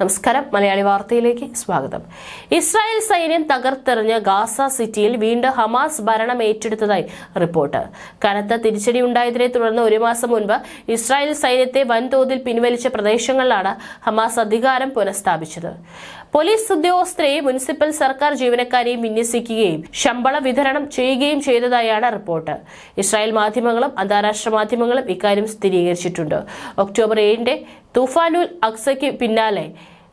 നമസ്കാരം. മലയാളി വാർത്തയിലേക്ക് സ്വാഗതം. ഇസ്രായേൽ സൈന്യം തകർത്തെറിഞ്ഞ ഗാസ സിറ്റിയിൽ വീണ്ടും ഹമാസ് ഭരണം ഏറ്റെടുത്തതായി റിപ്പോർട്ട്. കനത്ത തിരിച്ചടി ഉണ്ടായതിനെ തുടർന്ന് ഒരു മാസം മുൻപ് ഇസ്രായേൽ സൈന്യത്തെ വൻതോതിൽ പിൻവലിച്ച പ്രദേശങ്ങളിലാണ് ഹമാസ് അധികാരം പുനഃസ്ഥാപിച്ചത്. പോലീസ് ഉദ്യോഗസ്ഥരെയും മുനിസിപ്പൽ സർക്കാർ ജീവനക്കാരെയും വിന്യസിക്കുകയും ശമ്പള വിതരണം ചെയ്യുകയും ചെയ്തതായാണ് റിപ്പോർട്ട്. ഇസ്രായേൽ മാധ്യമങ്ങളും അന്താരാഷ്ട്ര മാധ്യമങ്ങളും ഇക്കാര്യം സ്ഥിരീകരിച്ചിട്ടുണ്ട്. ഒക്ടോബർ ഏഴിന്റെ തുഫാനുൽ അക്സയ്ക്ക് പിന്നാലെ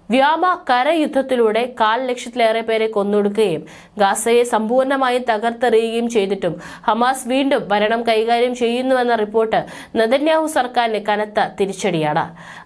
വ്യോമ കരയുദ്ധത്തിലൂടെ കാൽ ലക്ഷത്തിലേറെ പേരെ കൊന്നൊടുക്കുകയും ഗാസയെ സമ്പൂർണമായി തകർത്തെറിയുകയും ചെയ്തിട്ടും ഹമാസ് വീണ്ടും ഭരണം കൈകാര്യം ചെയ്യുന്നുവെന്ന റിപ്പോർട്ട് നെതന്യാഹു സർക്കാരിന് കനത്ത തിരിച്ചടിയാണ്.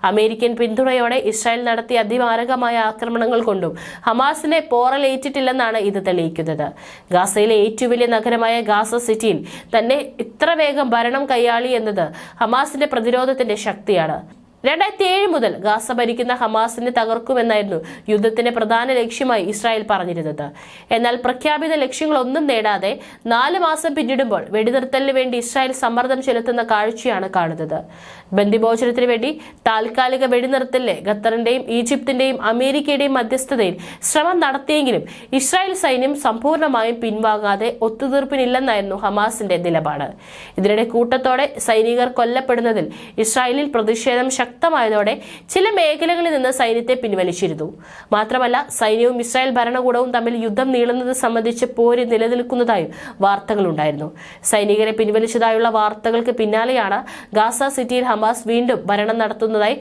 അമേരിക്കൻ പിന്തുണയോടെ ഇസ്രായേൽ നടത്തിയ അതിമാരകമായ ആക്രമണങ്ങൾ കൊണ്ടും ഹമാസിനെ പോറലേറ്റിട്ടില്ലെന്നാണ് ഇത് തെളിയിക്കുന്നത്. ഗാസയിലെ ഏറ്റവും വലിയ നഗരമായ ഗാസ സിറ്റിയിൽ തന്നെ ഇത്ര വേഗം ഭരണം കൈയാളി എന്നത് ഹമാസിന്റെ പ്രതിരോധത്തിന്റെ ശക്തിയാണ്. രണ്ടായിരത്തി ഏഴ് മുതൽ ഗാസ ഭരിക്കുന്ന ഹമാസിനെ തകർക്കുമെന്നായിരുന്നു യുദ്ധത്തിന്റെ പ്രധാന ലക്ഷ്യമായി ഇസ്രായേൽ പറഞ്ഞിരുന്നത്. എന്നാൽ പ്രഖ്യാപിത ലക്ഷ്യങ്ങളൊന്നും നേടാതെ നാല് മാസം പിന്നിടുമ്പോൾ വെടിനിർത്തലിന് വേണ്ടി ഇസ്രായേൽ സമ്മർദ്ദം ചെലുത്തുന്ന കാഴ്ചയാണ് കാണുന്നത്. ബന്ദിഭോജനത്തിന് വേണ്ടി താൽക്കാലിക വെടിനിർത്തലിലെ ഖത്തറിന്റെയും ഈജിപ്തിന്റെയും അമേരിക്കയുടെയും മധ്യസ്ഥതയിൽ ശ്രമം നടത്തിയെങ്കിലും ഇസ്രായേൽ സൈന്യം സമ്പൂർണമായും പിൻവാങ്ങാതെ ഒത്തുതീർപ്പിനില്ലെന്നായിരുന്നു ഹമാസിന്റെ നിലപാട്. ഇതിനിടെ കൂട്ടത്തോടെ സൈനികർ കൊല്ലപ്പെടുന്നതിൽ ഇസ്രായേലിൽ പ്രതിഷേധം ശക്തമായതോടെ ചില മേഖലകളിൽ നിന്ന് സൈന്യത്തെ പിൻവലിച്ചിരുന്നു. മാത്രമല്ല സൈന്യവും ഇസ്രായേൽ ഭരണകൂടവും തമ്മിൽ യുദ്ധം നീളുന്നത് സംബന്ധിച്ച് പോര് നിലനിൽക്കുന്നതായും വാർത്തകളുണ്ടായിരുന്നു. സൈനികരെ പിൻവലിച്ചതായുള്ള വാർത്തകൾക്ക് പിന്നാലെയാണ് ഗാസ സിറ്റിയിൽ ഹമാസ് വീണ്ടും ഭരണം നടത്തുന്നതായി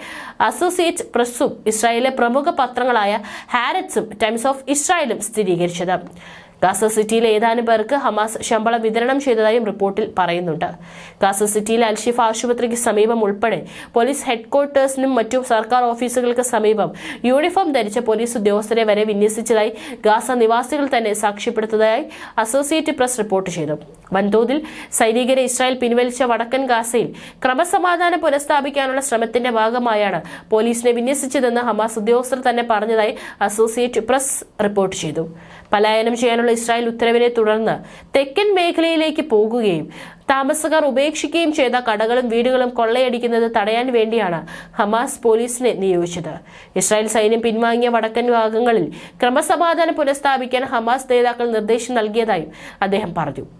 അസോസിയേറ്റ് പ്രസ്സും ഇസ്രായേലിലെ പ്രമുഖ പത്രങ്ങളായ ഹാരറ്റ്സും ടൈംസ് ഓഫ് ഇസ്രായേലും സ്ഥിരീകരിച്ചത്. ഗാസ സിറ്റിയിലെ ഏതാനും പേർക്ക് ഹമാസ് ശമ്പളം വിതരണം ചെയ്തതായും റിപ്പോർട്ടിൽ പറയുന്നുണ്ട്. ഗാസ സിറ്റിയിലെ അൽഷിഫ ആശുപത്രിക്ക് സമീപം ഉൾപ്പെടെ പോലീസ് ഹെഡ്ക്വാർട്ടേഴ്സിനും മറ്റു സർക്കാർ ഓഫീസുകൾക്ക് സമീപം യൂണിഫോം ധരിച്ച പോലീസ് ഉദ്യോഗസ്ഥരെ വരെ വിന്യസിച്ചതായി ഗാസ നിവാസികൾ തന്നെ സാക്ഷ്യപ്പെടുത്തതായി അസോസിയേറ്റ് പ്രസ് റിപ്പോർട്ട് ചെയ്തു. വൻതോതിൽ സൈനികരെ ഇസ്രായേൽ പിൻവലിച്ച വടക്കൻ ഗാസയിൽ ക്രമസമാധാനം പുനഃസ്ഥാപിക്കാനുള്ള ശ്രമത്തിന്റെ ഭാഗമായാണ് പോലീസിനെ വിന്യസിച്ചതെന്ന് ഹമാസ് ഉദ്യോഗസ്ഥർ തന്നെ പറഞ്ഞതായി അസോസിയേറ്റ് പ്രസ് റിപ്പോർട്ട് ചെയ്തു. പലായനം ചെയ്യാനുള്ള ഇസ്രായേൽ ഉത്തരവിനെ തുടർന്ന് തെക്കൻ മേഖലയിലേക്ക് പോകുകയും താമസക്കാർ ഉപേക്ഷിക്കുകയും ചെയ്ത കടകളും വീടുകളും കൊള്ളയടിക്കുന്നത് തടയാൻ വേണ്ടിയാണ് ഹമാസ് പോലീസിനെ നിയോഗിച്ചത്. ഇസ്രായേൽ സൈന്യം പിൻവാങ്ങിയ വടക്കൻ ഭാഗങ്ങളിൽ ക്രമസമാധാനം പുനഃസ്ഥാപിക്കാൻ ഹമാസ് നേതാക്കൾ നിർദ്ദേശം നൽകിയതായും അദ്ദേഹം പറഞ്ഞു.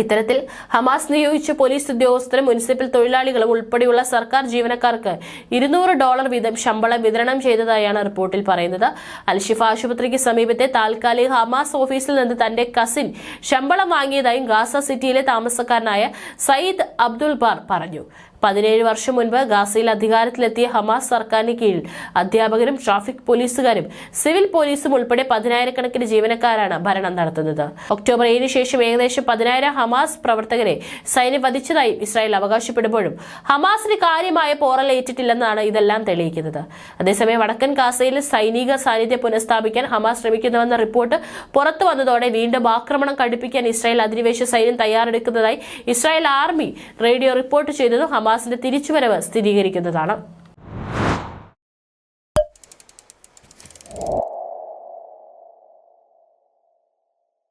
ഇത്തരത്തിൽ ഹമാസ് നിയോഗിച്ച പോലീസ് ഉദ്യോഗസ്ഥരും മുനിസിപ്പൽ തൊഴിലാളികളും ഉൾപ്പെടെയുള്ള സർക്കാർ ജീവനക്കാർക്ക് ഇരുന്നൂറ് ഡോളർ വീതം ശമ്പളം വിതരണം ചെയ്തതായാണ് റിപ്പോർട്ടിൽ പറയുന്നത്. അൽഷിഫ ആശുപത്രിക്ക് സമീപത്തെ താൽക്കാലിക ഹമാസ് ഓഫീസിൽ നിന്ന് തന്റെ കസിൻ ശമ്പളം വാങ്ങിയതായും ഗാസ സിറ്റിയിലെ താമസക്കാരനായ സയ്യിദ് അബ്ദുൽ ബാർ പറഞ്ഞു. പതിനേഴ് വർഷം മുൻപ് ഗാസയിൽ അധികാരത്തിലെത്തിയ ഹമാസ് സർക്കാരിന് കീഴിൽ അധ്യാപകരും ട്രാഫിക് പോലീസുകാരും സിവിൽ പോലീസും ഉൾപ്പെടെ പതിനായിരക്കണക്കിന് ജീവനക്കാരാണ് ഭരണം നടത്തുന്നത്. ഒക്ടോബർ ഏഴിന് ശേഷം ഏകദേശം പതിനായിരം ഹമാസ് പ്രവർത്തകരെ സൈന്യം വധിച്ചതായി ഇസ്രായേൽ അവകാശപ്പെടുമ്പോഴും ഹമാസിന് കാര്യമായ പോറലേറ്റിട്ടില്ലെന്നാണ് ഇതെല്ലാം തെളിയിക്കുന്നത്. അതേസമയം വടക്കൻ ഗാസയിൽ സൈനിക സാന്നിധ്യം പുനഃസ്ഥാപിക്കാൻ ഹമാസ് ശ്രമിക്കുന്നുവെന്ന റിപ്പോർട്ട് പുറത്തു വന്നതോടെ വീണ്ടും ആക്രമണം കടുപ്പിക്കാൻ ഇസ്രായേൽ അധിനിവേശ സൈന്യം തയ്യാറെടുക്കുന്നതായി ഇസ്രായേൽ ആർമി റേഡിയോ റിപ്പോർട്ട് ചെയ്തതും ഹമാസിന്റെ തിരിച്ചുവരവ് സ്ഥിരീകരിക്കുന്നതാണ്